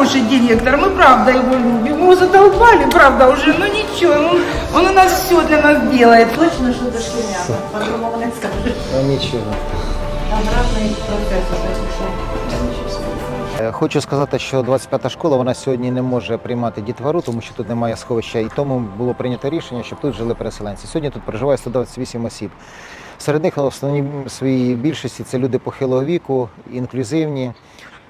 хороший директор, мы правда его любим. Его задолбали, правда, уже, но ничего, он, он у нас все для нас делает. Точно, що дошкільнята, по-другому не скажеш. Нічого. Там процес уже пішов. Е, Хочу сказати, що 25-та школа вона сьогодні не може приймати дітвору, тому що тут немає сховища, і тому було прийнято рішення, щоб тут жили переселенці. Сьогодні тут проживає 128 осіб. Серед них в основній своїй більшості це люди похилого віку, інклюзивні.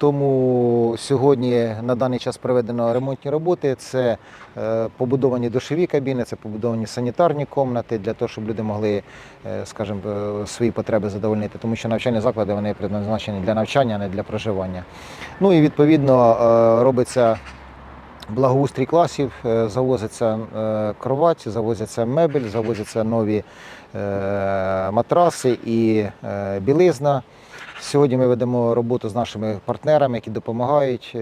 Тому сьогодні на даний час проведено ремонтні роботи. Це е, побудовані душові кабіни, це побудовані санітарні комнати для того, щоб люди могли, е, скажімо, е, свої потреби задовольнити, тому що навчальні заклади вони предназначені для навчання, а не для проживання. Ну і відповідно робиться благоустрій класів, е, завозиться е, кровать, завозяться мебель, завозяться нові е, матраси і білизна. Сьогодні ми ведемо роботу з нашими партнерами, які допомагають.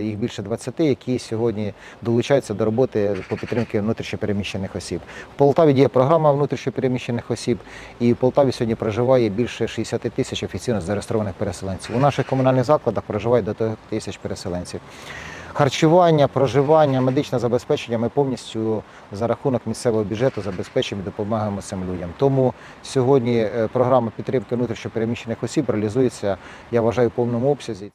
Їх більше 20, які сьогодні долучаються до роботи по підтримці внутрішньопереміщених осіб. В Полтаві діє програма внутрішньопереміщених осіб, і в Полтаві сьогодні проживає більше 60 тисяч офіційно зареєстрованих переселенців. У наших комунальних закладах проживає до 3 тисяч переселенців. Харчування, проживання, медичне забезпечення ми повністю за рахунок місцевого бюджету забезпечимо і допомагаємо цим людям. Тому сьогодні е, програма підтримки внутрішньопереміщених осіб реалізується, я вважаю, в повному обсязі.